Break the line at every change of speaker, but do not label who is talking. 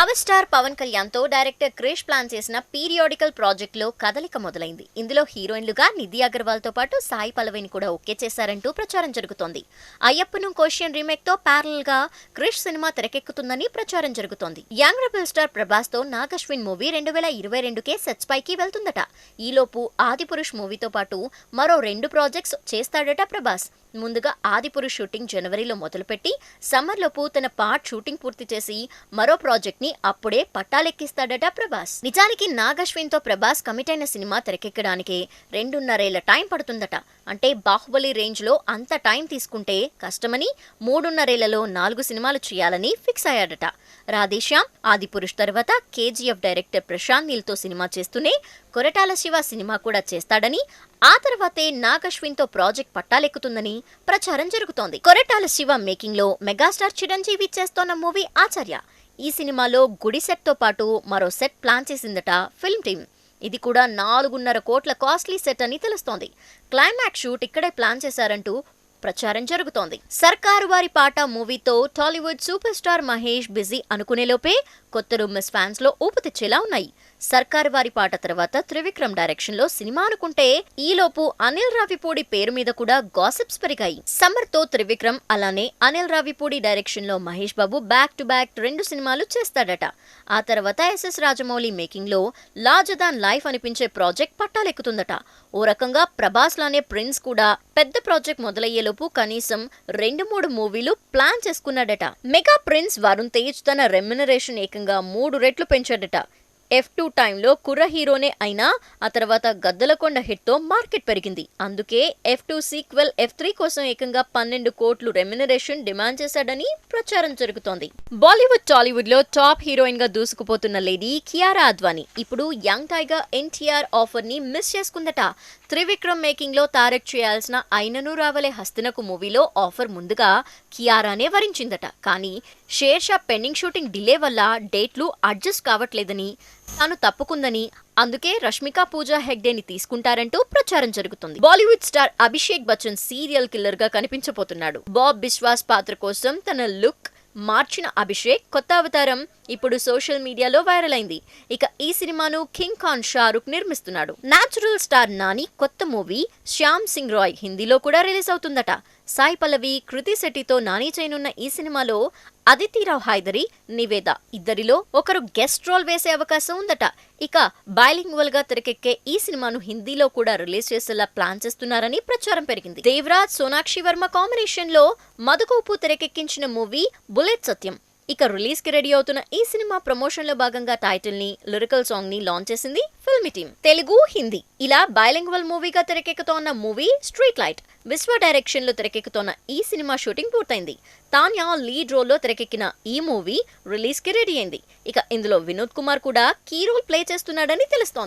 Power star Pawan కళ్యాణ్తో director Krish plan చేసిన periodical ప్రాజెక్ట్లో కదలిక మొదలైంది. ఇందులో హీరోయిన్లుగా నిధి అగర్వాల్తో పాటు సాయి పల్లవిని కూడా ఓకే చేశారంటూ ప్రచారం జరుగుతోంది. అయ్యప్పను కోషియన్ రీమేక్తో ప్యారల్గా క్రిష్ సినిమా తెరకెక్కుతుందని ప్రచారం జరుగుతోంది. యంగ్ రెబల్ స్టార్ ప్రభాస్తో నాగశ్విన్ మూవీ రెండు వేల ఇరవై రెండుకే సెట్స్ పైకి వెళ్తుందట. ఈలోపు ఆదిపురుష్ మూవీతో పాటు మరో రెండు ప్రాజెక్ట్స్ చేస్తాడట ప్రభాస్. ముందుగా ఆదిపురుష్ షూటింగ్ జనవరిలో మొదలుపెట్టి సమ్మర్లోపు తన పార్ట్ షూటింగ్ పూర్తి చేసి మరో ప్రాజెక్ట్ని అప్పుడే పట్టాలెక్కిస్తాడట ప్రభాస్. నిజానికి నాగశ్విన్తో ప్రభాస్ కమిట్ అయిన సినిమా తెరకెక్కడానికి రెండున్నరేళ్ళ టైం పడుతుందట. అంటే బాహుబలి రేంజ్లో అంత టైం తీసుకుంటే కష్టమని మూడున్నరేళ్ళలో నాలుగు సినిమాలు చేయాలని ఫిక్స్ అయ్యాడట. రాధేశ్యామ్ ఆదిపురుష్ తర్వాత కేజీఎఫ్ డైరెక్టర్ ప్రశాంత్ నీల్తో సినిమా చేస్తూనే కొరటాల శివ సినిమా కూడా చేస్తాడని ఆ తర్వాతే నాగశ్విన్తో ప్రాజెక్ట్ పట్టాలెక్కుతుందని ప్రచారం జరుగుతోంది. కొరటాల శివ మేకింగ్లో మెగాస్టార్ చిరంజీవి చేస్తోన్న మూవీ ఆచార్య. ఈ సినిమాలో గుడి సెట్తో పాటు మరో సెట్ ప్లాన్ చేసిందట ఫిల్మ్ టీమ్. ఇది కూడా నాలుగున్నర కోట్ల కాస్ట్లీ సెట్ అని తెలుస్తోంది. క్లైమాక్స్ షూట్ ఇక్కడే ప్లాన్ చేశారంటూ ప్రచారం జరుగుతోంది. సర్కారు వారి పాట మూవీతో Tollywood super star Mahesh busy అనుకునేలోపే కొత్త రూమర్స్ ఫ్యాన్స్లో ఊపు తెచ్చేలా ఉన్నాయి. సర్కారు వారి పాట తర్వాత త్రివిక్రమ్ డైరెక్షన్లో సినిమా అనుకుంటే ఈలోపు అనిల్ రావిపూడి పేరు మీద కూడా గాసిప్స్ పెరిగాయి. సమ్మర్తో త్రివిక్రమ్ అలానే అనిల్ రావిపూడి డైరెక్షన్లో Mahesh Babu back to back రెండు సినిమాలు చేస్తాడట. ఆ తర్వాత ఎస్ఎస్ రాజమౌళి మేకింగ్లో లాజదాన్ లైఫ్ అనిపించే ప్రాజెక్ట్ పట్టాలెక్కుతుందట. ఓ రకంగా ప్రభాస్ లానే ప్రిన్స్ కూడా పెద్ద ప్రాజెక్ట్ మొదలయ్యేలోపు కనీసం రెండు మూడు మూవీలు ప్లాన్ చేసుకున్నాడట. మెగా ప్రిన్స్ వరుణ్ తేజ్ తన రెమ్యునరేషన్ ఏకంగా మూడు రెట్లు పెంచాడట. ఎఫ్ టూ టైంలో కుర్ర హీరోనే అయినా ఆ తర్వాత గద్దలకొండ హిట్తో మార్కెట్ పెరిగింది. అందుకే F two sequel F three కోసం ఏకంగా పన్నెండు కోట్లు రెమ్యునరేషన్ డిమాండ్ చేశాడని ప్రచారం జరుగుతోంది. బాలీవుడ్ టాలీవుడ్లో టాప్ హీరోయిన్గా దూసుకుపోతున్న లేడీ కియారా అద్వానీ ఇప్పుడు యంగ్ టైగర్ ఎన్టీఆర్ ఆఫర్ని మిస్ చేసుకుందట. త్రివిక్రమ్ మేకింగ్లో తారక్ చేయాల్సిన అయినను రావలే హస్తినకు మూవీలో ఆఫర్ ముందుగా కియారానే వరించిందట. కానీ షేర్షా పెండింగ్ షూటింగ్ డిలే వల్ల డేట్లు అడ్జస్ట్ కావట్లేదని తాను తప్పుకుందని అందుకే రష్మిక పూజా హెగ్డేని తీసుకుంటారంటూ ప్రచారం జరుగుతుంది. Bollywood star Abhishek Bachchan serial కిల్లర్గా కనిపించబోతున్నాడు. బాబ్ బిశ్వాస్ పాత్ర కోసం తన లుక్ మార్చిన అభిషేక్ కొత్త అవతారం ఇప్పుడు సోషల్ మీడియాలో వైరల్ అయింది. ఇక ఈ సినిమాను కింగ్ ఖాన్ షారుఖ్ నిర్మిస్తున్నాడు. నాచురల్ స్టార్ నాని కొత్త మూవీ శ్యామ్ సింగ్ రాయ్ హిందీలో కూడా రిలీజ్ అవుతుందట. సాయి పల్లవి కృతి శెట్టితో నాని చేయనున్న ఈ సినిమాలో అదితిరావు హైదరి నివేద ఇద్దరిలో ఒకరు గెస్ట్ రోల్ వేసే అవకాశం ఉందట. ఇక బైలింగ్వల్గా తెరకెక్కే ఈ సినిమాను హిందీలో కూడా రిలీజ్ చేసేలా ప్లాన్ చేస్తున్నారని ప్రచారం పెరిగింది. దేవరాజ్ సోనాక్షి వర్మ కాంబినేషన్లో మధుకూపు తెరకెక్కించిన మూవీ బుల్లెట్ సత్యం. ఇక రిలీజ్కి రెడీ అవుతున్న ఈ సినిమా ప్రమోషన్లో భాగంగా టైటిల్ని లిరికల్ సాంగ్ని లాంచ్ చేసింది ఫిల్మ్ టీమ్. తెలుగు హిందీ. ఇలా బైలింగ్వల్ మూవీగా తెరకెక్కుతోన్న మూవీ స్ట్రీట్ లైట్ విశ్వ డైరెక్షన్లో తెరకెక్కుతోన్న ఈ సినిమా షూటింగ్ పూర్తయింది. తాన్యా లీడ్ రోల్లో తెరకెక్కిన ఈ మూవీ రిలీజ్కి రెడీ అయింది. ఇక ఇందులో వినోద్ కుమార్ కూడా కీ రోల్ ప్లే చేస్తున్నాడని తెలుస్తోంది.